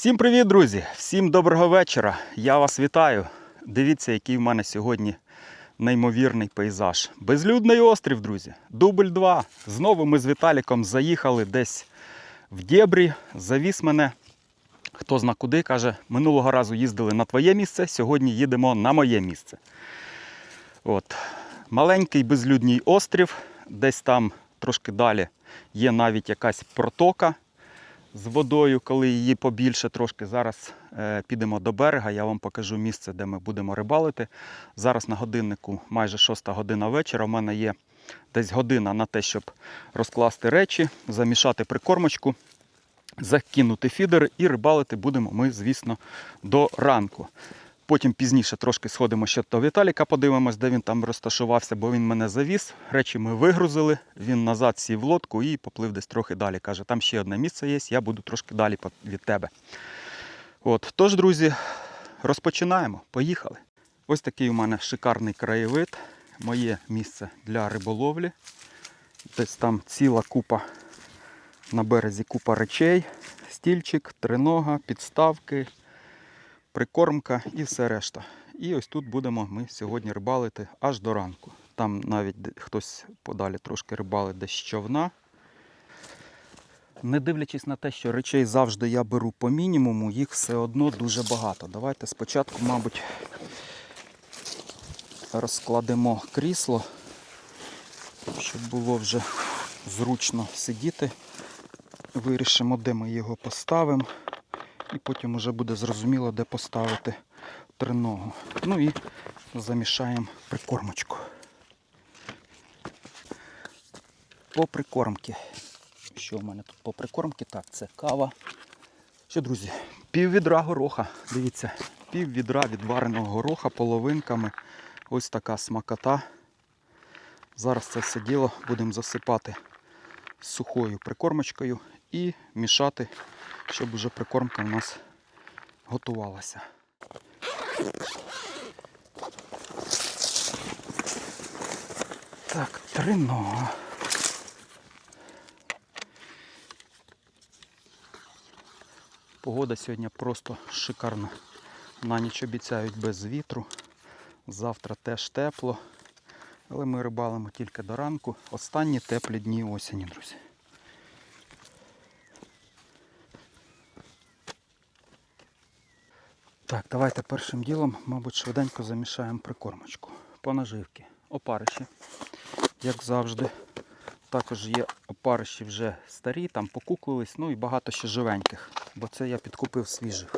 Всім привіт, друзі! Всім доброго вечора. Я вас вітаю. Дивіться, який в мене сьогодні неймовірний пейзаж. Безлюдний острів, друзі. Дубль 2. Знову ми з Віталіком заїхали десь в Дєбрі. Завіз мене. Хто зна куди, каже, минулого разу їздили на твоє місце, сьогодні їдемо на моє місце. От. Маленький безлюдний острів, десь там трошки далі є навіть якась протока з водою, коли її побільше трошки. Зараз е, підемо до берега, я вам покажу місце, де ми будемо рибалити. Зараз на годиннику майже 6 година вечора. У мене є десь година на те, щоб розкласти речі, замішати прикормочку, закинути фідер і рибалити будемо ми, звісно, до ранку. Потім пізніше трошки сходимо ще до Віталіка, подивимось, де він там розташувався, бо він мене завіз. Речі ми вигрузили. Він назад сів в лодку і поплив десь трохи далі. Каже, там ще одне місце є, я буду трошки далі від тебе. От, тож, друзі, розпочинаємо. Поїхали. Ось такий у мене шикарний краєвид. Моє місце для риболовлі. Десь там ціла купа на березі купа речей, стільчик, тринога, підставки, прикормка і все решта. І ось тут будемо ми сьогодні рибалити аж до ранку. Там навіть хтось подалі трошки рибалить десь човна. Не дивлячись на те, що речей завжди я беру по мінімуму, їх все одно дуже багато. Давайте спочатку, мабуть, розкладемо крісло, щоб було вже зручно сидіти. Вирішимо, де ми його поставимо. І потім вже буде зрозуміло, де поставити триногу. Ну і замішаємо прикормочку. По прикормки. Що в мене тут по прикормки? Так, це кава. Що, друзі, пів відра гороха. Дивіться, пів відра відвареного гороха половинками. Ось така смакота. Зараз це все діло будемо засипати сухою прикормочкою і мішати, щоб уже прикормка у нас готувалася. Так, тринога. Погода сьогодні просто шикарна. На ніч обіцяють без вітру. Завтра теж тепло. Але ми рибалимо тільки до ранку. Останні теплі дні осені, друзі. Так, давайте першим ділом, мабуть, швиденько замішаємо прикормочку. По наживки. Опариші, як завжди. Також є опариші вже старі, там покуклились, ну і багато ще живеньких, бо це я підкупив свіжих.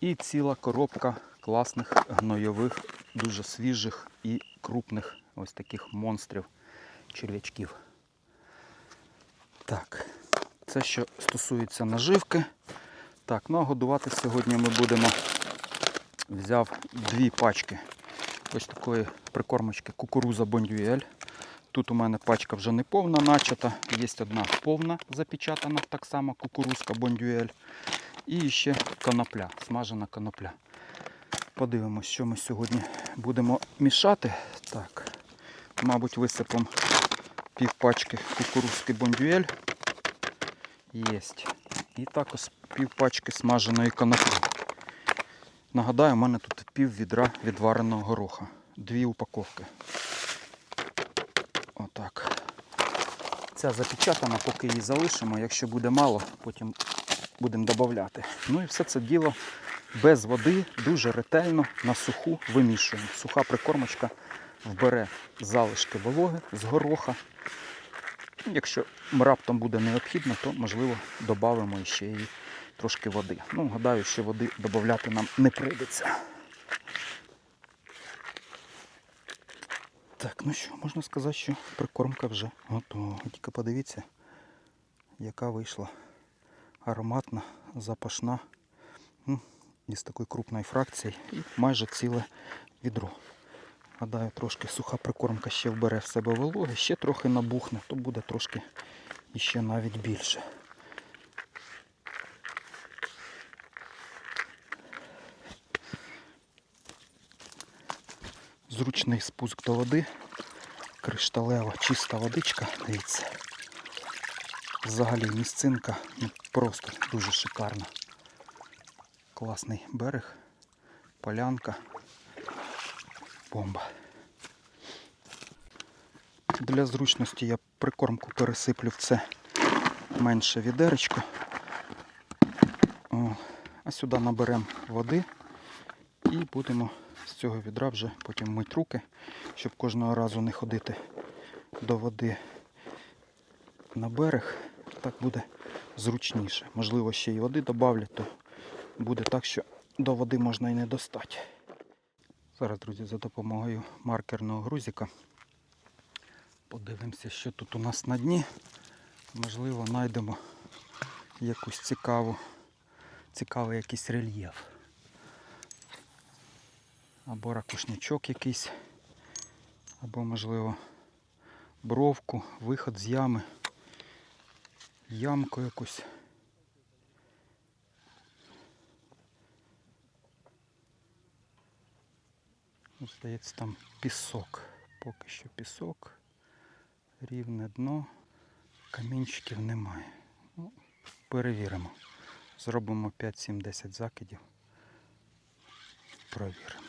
І ціла коробка класних гнойових, дуже свіжих і крупних ось таких монстрів черв'ячків. Так, це що стосується наживки. Так, ну а годувати сьогодні ми будемо. Взяв дві пачки ось такої прикормочки кукуруза бондюель. Тут у мене пачка вже не повна начата, є одна повна запечатана, так само кукурузка бондюель. І ще конопля, смажена конопля. Подивимось, що ми сьогодні будемо мішати. Так, мабуть, висипемо пів пачки кукурузки бондюель. Єсть. І також пів пачки смаженої коноплі. Нагадаю, у мене тут пів відра відвареного гороха. Дві упаковки. Отак. Ця запечатана, поки її залишимо. Якщо буде мало, потім будемо додати. Ну і все це діло без води, дуже ретельно на суху вимішуємо. Суха прикормочка вбере залишки вологи з гороха. Якщо раптом буде необхідно, то можливо додамо ще її трошки води. Ну, гадаю, що води додати нам не прийдеться. Так, ну що, можна сказати, що прикормка вже готова. Тільки подивіться, яка вийшла ароматна, запашна. М, Із такої крупної фракції і майже ціле відро. Гадаю, трошки суха прикормка ще вбере в себе вологи, ще трохи набухне, то буде трошки іще навіть більше. Зручний спуск до води. Кришталева, чиста водичка, дивіться. Взагалі місцинка ну, просто дуже шикарна. Класний берег, полянка, бомба. Для зручності я прикормку пересиплю в це менше відеречко. О, а сюди наберемо води і будемо з цього відра вже потім мити руки, щоб кожного разу не ходити до води на берег. Так буде зручніше. Можливо, ще й води додавлять, то буде так, що до води можна і не достати. Зараз, друзі, за допомогою маркерного грузика подивимося, що тут у нас на дні. Можливо, знайдемо якусь цікаву, цікавий якийсь рельєф. Або ракушнячок якийсь, або, можливо, бровку, виход з ями, ямку якусь. Ну, Здається, там пісок. Поки що пісок. Рівне дно. Камінчиків немає. Ну, перевіримо. Зробимо 5-7-10 закидів. Провіримо.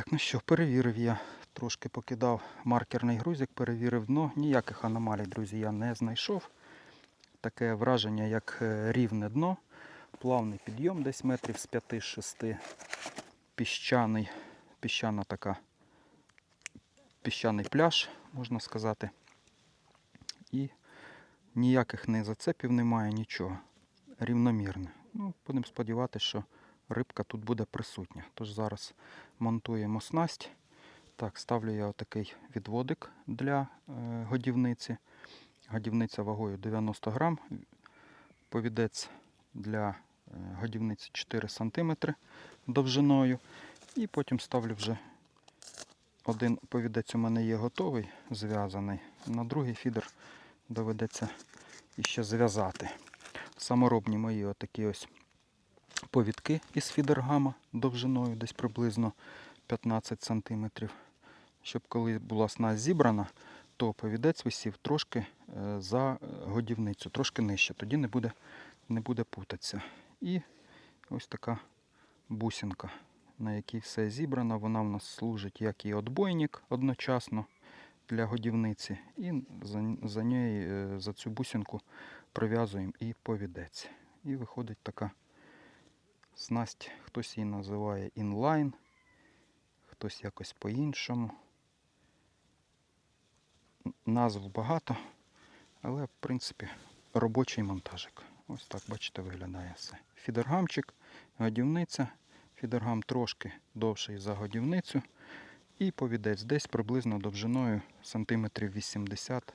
Так, ну що, перевірив я. Трошки покидав маркерний грузик, перевірив дно. Ніяких аномалій, друзі, я не знайшов. Таке враження, як е, рівне дно. Плавний підйом десь метрів з 5-6. Піщаний, піщана така, піщаний пляж, можна сказати. І ніяких не зацепів немає, нічого. Рівномірне. Ну, будемо сподіватися, що рибка тут буде присутня. Тож зараз монтуємо снасть. Так, ставлю я отакий відводик для е, годівниці. Годівниця вагою 90 грам. Повідець для е, годівниці 4 см довжиною. І потім ставлю вже один повідець у мене є готовий, зв'язаний. На другий фідер доведеться іще зв'язати. Саморобні мої отакі ось повідки із фідергама довжиною десь приблизно 15 см. Щоб коли була снасть зібрана, то повідець висів трошки е, за годівницю, трошки нижче. Тоді не буде, не буде путатися. І ось така бусинка, на якій все зібрано. Вона в нас служить як і отбойник одночасно для годівниці. І за, за неї, е, за цю бусинку прив'язуємо і повідець. І виходить така снасть, хтось її називає інлайн, хтось якось по-іншому. Назв багато, але в принципі робочий монтажик. Ось так, бачите, виглядає все. Фідергамчик, годівниця. Фідергам трошки довший за годівницю. І повідець десь приблизно довжиною сантиметрів 80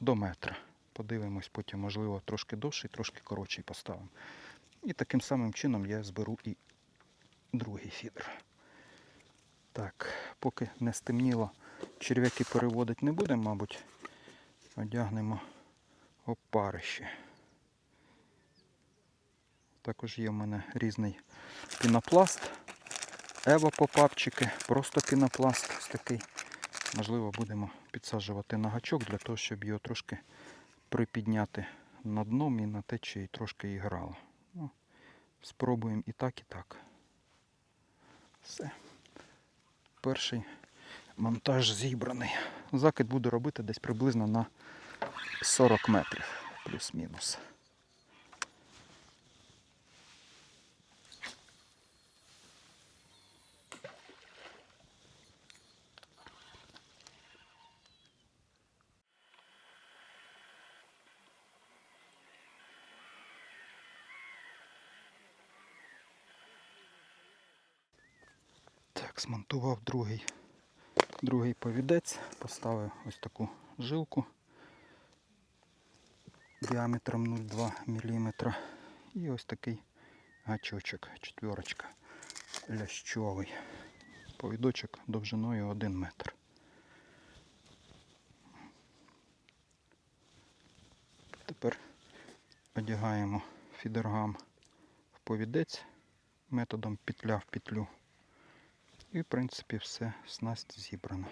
до метра. Подивимось, потім, можливо, трошки довший, трошки коротший поставимо. І таким самим чином я зберу і другий фідер. Так, поки не стемніло, черв'яки переводити не будемо, мабуть. Одягнемо опарище. Також є в мене різний пінопласт, ево-попапчики, просто пінопласт такий. Можливо, будемо підсаджувати на гачок для того, щоб його трошки припідняти на дном і на течії трошки і грало. Спробуємо і так, і так. Все. Перший монтаж зібраний. Закид буду робити десь приблизно на 40 метрів, плюс-мінус. Так, змонтував другий, другий повідець, поставив ось таку жилку діаметром 0,2 мм. І ось такий гачочок, четверочка, лящовий. Повідочок довжиною 1 метр. Тепер одягаємо фідергам в повідець методом петля в петлю. І в принципі все, снасть зібрана.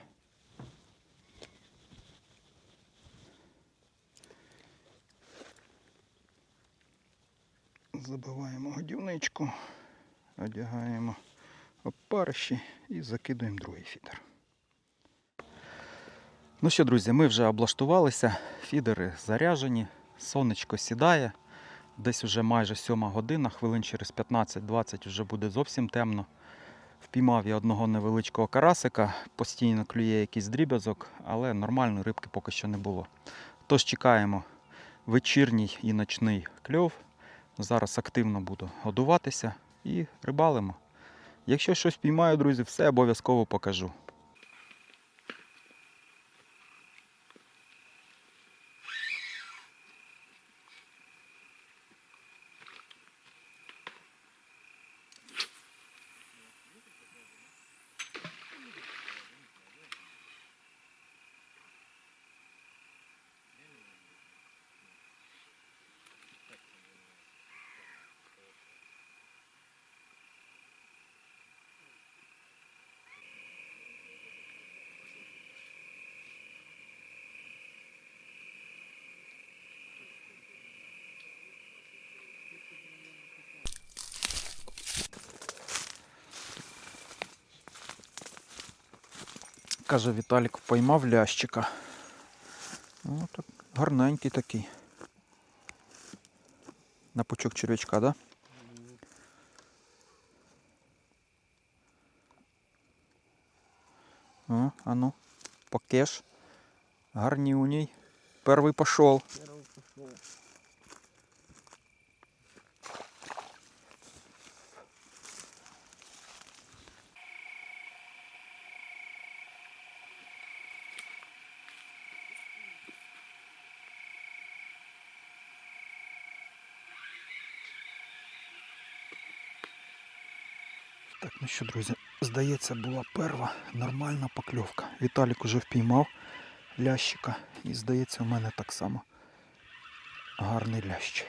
Забиваємо годівничку, одягаємо опариші і закидуємо другий фідер. Ну що, друзі, ми вже облаштувалися, фідери заряжені, сонечко сідає. Десь уже майже сьома година, хвилин через 15-20 вже буде зовсім темно. Впіймав я одного невеличкого карасика, постійно клює якийсь дріб'язок, але нормальної рибки поки що не було. Тож чекаємо вечірній і ночний кльов. Зараз активно буду годуватися і рибалимо. Якщо щось піймаю, друзі, все обов'язково покажу. Каже Віталік, поймав лящика. О, так, гарненький такий. На пучок червячка, да? О, а ну, покеш. Гарнюній. Перший пішов. Так, ну що, друзі, здається, була перша нормальна покльовка. Віталік уже впіймав лящика. І здається, у мене так само гарний лящ.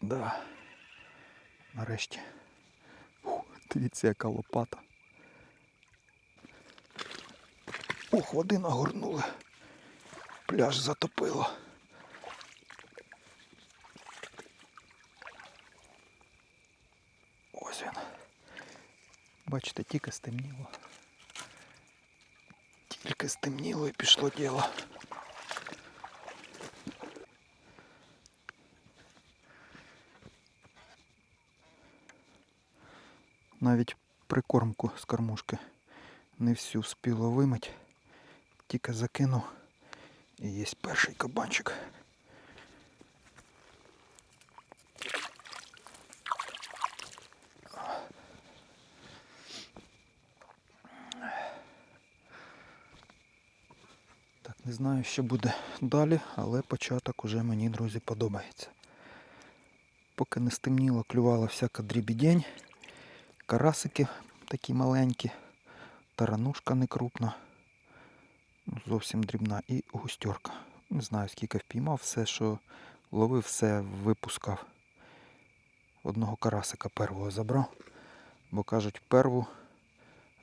Да. Нарешті. Фу, дивіться, яка лопата. Ох, води нагорнули. Пляж затопило. Ось він. Бачите, тільки стемніло. Тільки стемніло і пішло діло. Навіть прикормку з кормушки не всю спіло вимить. Тільки закинув і є перший кабанчик. Так, не знаю, що буде далі, але початок уже мені, друзі, подобається. Поки не стемніло, клювала всяка дрібідень, карасики такі маленькі, таранушка не крупна, ну, зовсім дрібна, і густерка. Не знаю, скільки впіймав, все, що ловив, все випускав. Одного карасика первого забрав, бо кажуть, перву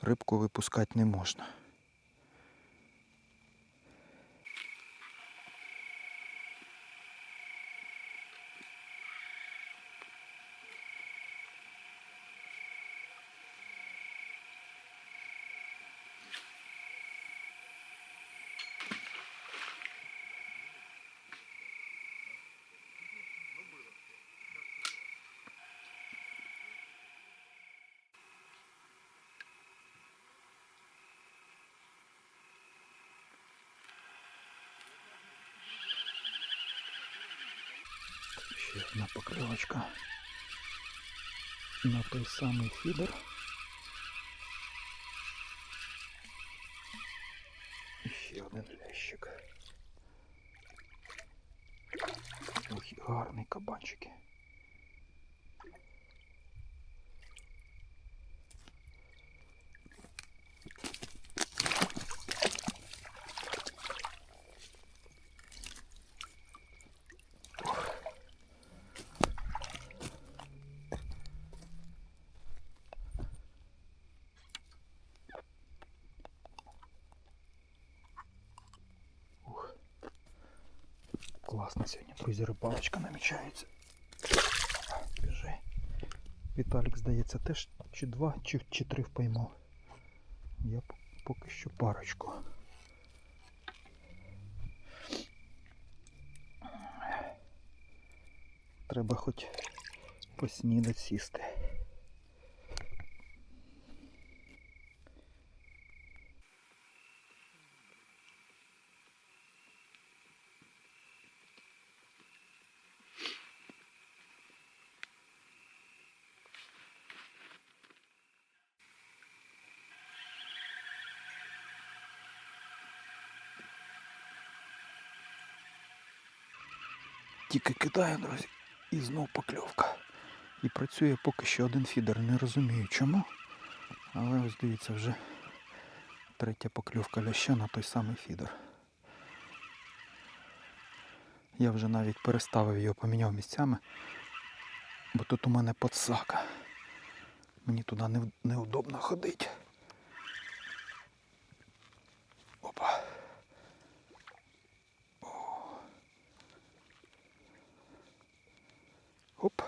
рибку випускати не можна. Одна покльовочка на той самий фідер. І ще один лящик. Ох, і гарні кабанчики. Клас. Класно сьогодні, друзі, рибалочка намічається. Біжи. Віталік, здається, теж чи два, чи, чи три впоймав. Я поки що парочку. Треба хоч поснідати сісти. Тільки кидаю, друзі, і знов покльовка. І працює поки що один фідер. Не розумію чому. Але ось дивіться, вже третя покльовка ляща на той самий фідер. Я вже навіть переставив його, поміняв місцями, бо тут у мене подсака. Мені туди неудобно ходити. Оп.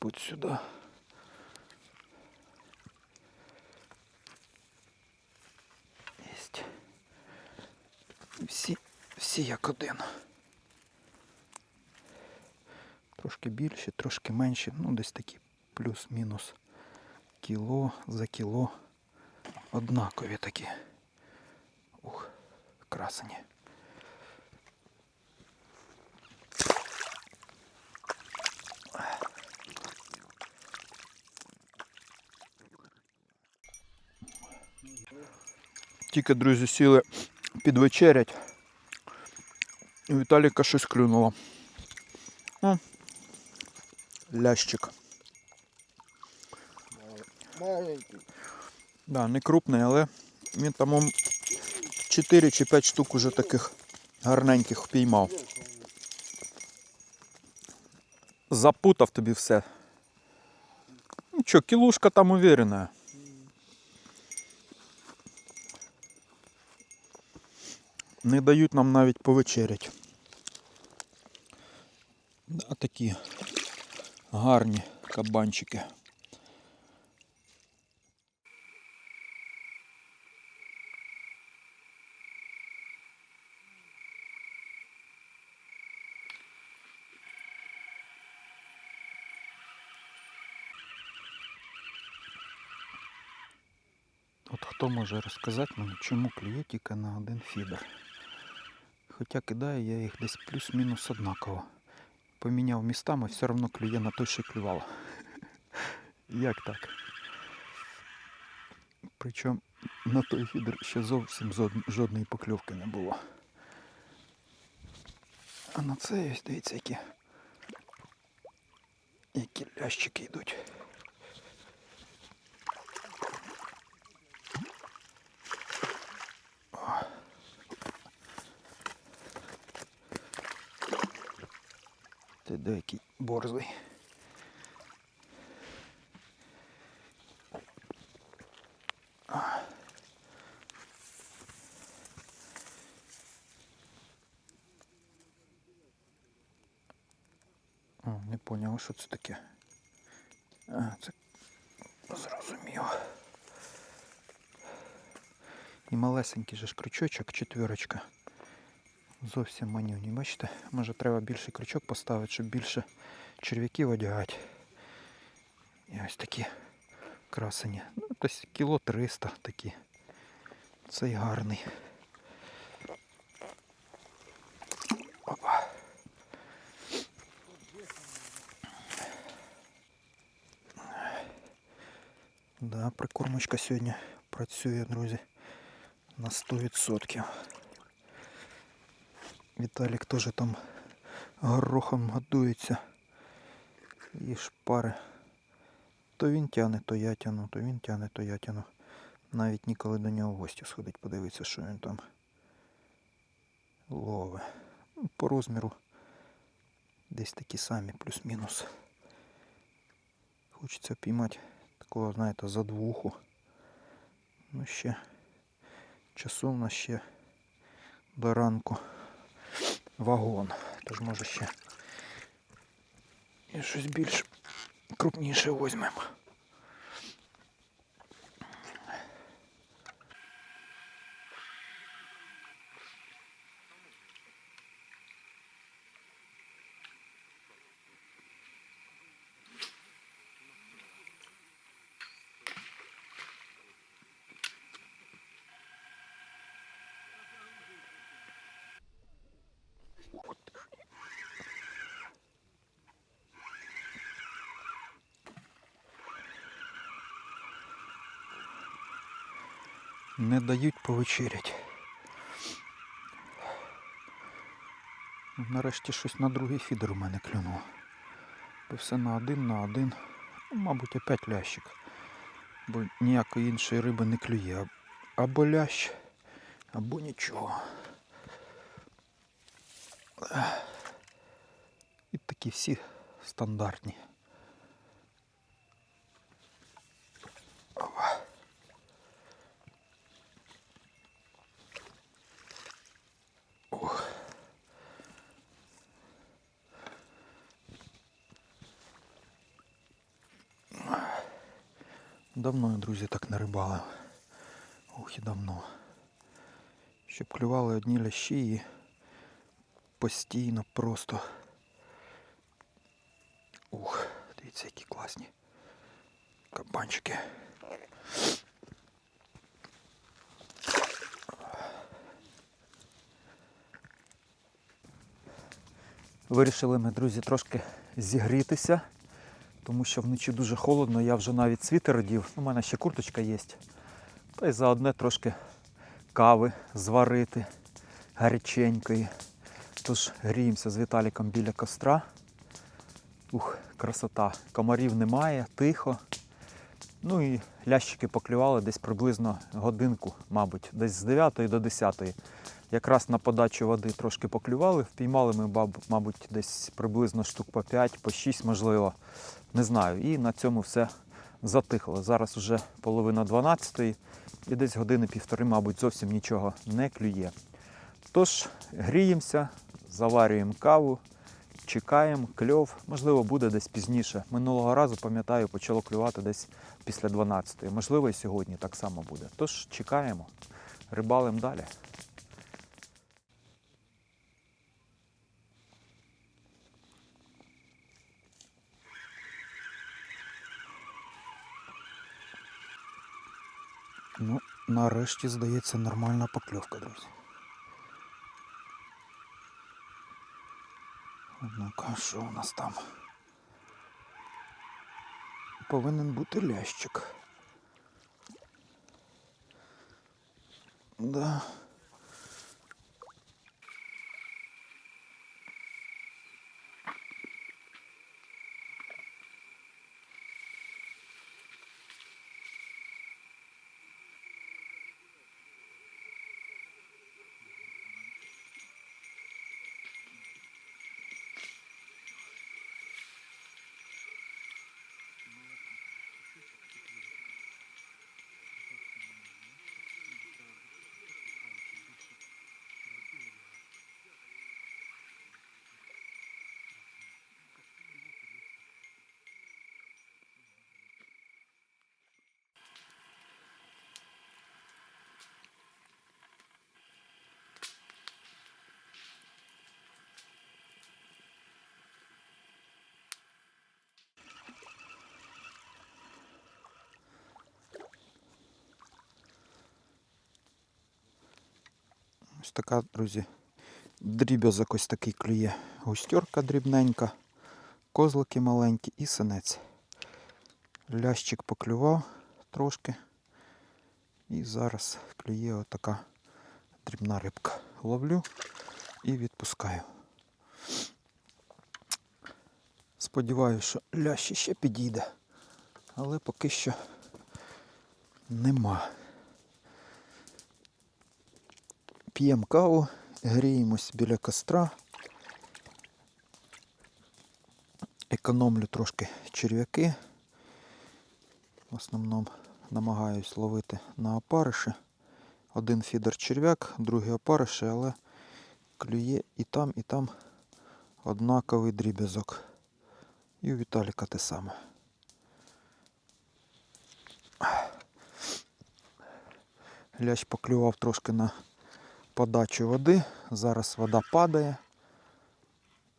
Будь сюди. Єсть. Всі, всі як один. Трошки більші, трошки менші, ну десь такі плюс-мінус кіло за кіло. Однакові такі. Ух, красені. Тільки, друзі, сіли підвечерять. І Віталіка щось клюнуло. О, лящик. Маленький. Да, не крупний, але він там 4 чи 5 штук уже таких гарненьких впіймав. Запутав тобі все. Нічого, кілушка там уверена. Не дають нам навіть повечерять. Да, такі гарні кабанчики. От хто може розказати мені, чому клює тільки на один фідер? Хоча кидаю я їх десь плюс-мінус однаково. Поміняв містами, все одно клює на той, що клювало. Як так? Причому на той фідер ще зовсім жодної покльовки не було. А на це ось дивіться, які, які лящики йдуть. Борзий. О, не поняв, що це таке. А, це зрозумів. І малесенький же ж крючочок, четвірочка. Зовсім манюні. Бачите, може треба більший крючок поставити, щоб більше черв'яків одягати. І ось такі красені. Ну, десь кіло 300 такі. Цей гарний. Опа. Да, прикормочка сьогодні працює, друзі, на 100%. Віталік теж там горохом годується. І шпари. То він тяне, то я тяну, то він тяне, то я тяну. Навіть ніколи до нього в гості сходить, подивитися, що він там лове. Ну, По розміру десь такі самі, плюс-мінус. Хочеться піймати такого, знаєте, за двуху. Ну ще часу в нас ще до ранку. Вагон. Тож може ще і щось більш крупніше візьмемо. Не дають повечерять. Нарешті щось на другий фідер у мене клюнуло. Бо все на один, на один. Ну, мабуть, опять лящик. Бо ніякої іншої риби не клює. Або лящ, або нічого. І такі всі стандартні. Давно я, друзі, так не рибалив. Ох і давно. Щоб клювали одні лящі і постійно просто. Ух, дивіться, які класні кабанчики. Вирішили ми, друзі, трошки зігрітися, тому що вночі дуже холодно, я вже навіть світер одів. У мене ще курточка є. Та й заодне трошки кави зварити гаряченької. Тож гріємося з Віталіком біля костра. Ух, красота. Комарів немає, тихо. Ну і лящики поклювали десь приблизно годинку, мабуть, десь з 9 до 10. Якраз на подачу води трошки поклювали, впіймали ми, мабуть, десь приблизно штук по 5, по 6, можливо, не знаю. І на цьому все затихло. Зараз вже половина 12 і десь години півтори, мабуть, зовсім нічого не клює. Тож гріємося, заварюємо каву, чекаємо, кльов, можливо, буде десь пізніше. Минулого разу, пам'ятаю, почало клювати десь після 12 Можливо, і сьогодні так само буде. Тож чекаємо, рибалимо далі. Ну, нарешті, здається, нормальна покльовка, друзі. Ну-ка, що у нас там? Повинен бути лящик. Да. Ось така, друзі, дріб'язок ось такий клює. Густерка дрібненька, козлики маленькі і синець. Лящик поклював трошки. І зараз клює отака дрібна рибка. Ловлю і відпускаю. Сподіваюся, що лящ ще підійде, але поки що нема. П'ємо каву, гріємось біля костра. Економлю трошки черв'яки. В основному намагаюсь ловити на опариші. Один фідер черв'як, другий опариші, але клює і там, і там однаковий дріб'язок. І у Віталіка те саме. Лящ поклював трошки на подачу води. Зараз вода падає.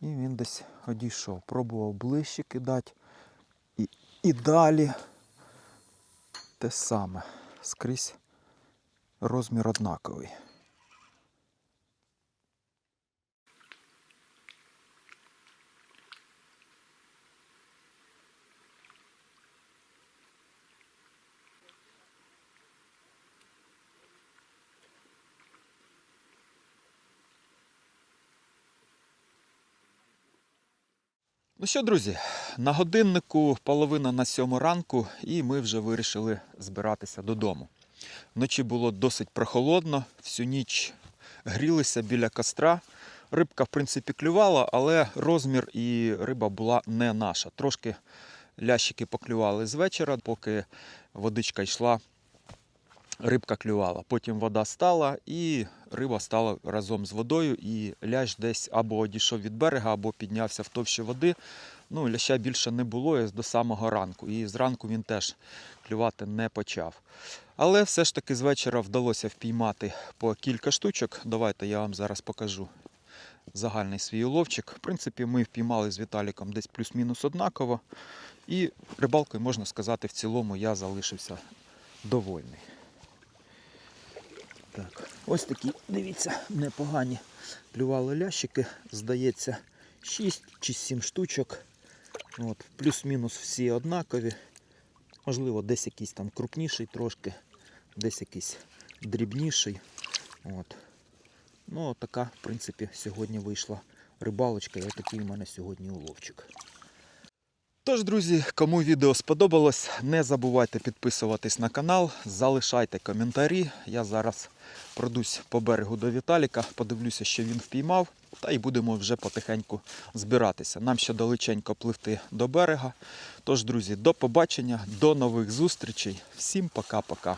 І він десь одійшов. Пробував ближче кидати. І, і далі те саме. Скрізь розмір однаковий. Ну що, друзі, на годиннику половина на сьому ранку, і ми вже вирішили збиратися додому. Вночі було досить прохолодно, всю ніч грілися біля костра. Рибка, в принципі, клювала, але розмір і риба була не наша. Трошки лящики поклювали з вечора, поки водичка йшла, рибка клювала. Потім вода стала, і риба стала разом з водою, і лящ десь або одійшов від берега, або піднявся в товщі води. Ну, ляща більше не було до самого ранку. І зранку він теж клювати не почав. Але все ж таки з вечора вдалося впіймати по кілька штучок. Давайте я вам зараз покажу загальний свій уловчик. В принципі, ми впіймали з Віталіком десь плюс-мінус однаково. І рибалкою, можна сказати, в цілому я залишився довольний. Так, ось такі, дивіться, непогані клювали лящики. Здається, 6 чи 7 штучок. От, плюс-мінус всі однакові. Можливо, десь якийсь там крупніший трошки, десь якийсь дрібніший. От. Ну, така, в принципі, сьогодні вийшла рибалочка, і отакий у мене сьогодні уловчик. Тож, друзі, кому відео сподобалось, не забувайте підписуватись на канал, залишайте коментарі. Я зараз пройдусь по берегу до Віталіка, подивлюся, що він впіймав, та й будемо вже потихеньку збиратися. Нам ще далеченько пливти до берега. Тож, друзі, до побачення, до нових зустрічей. Всім пока-пока.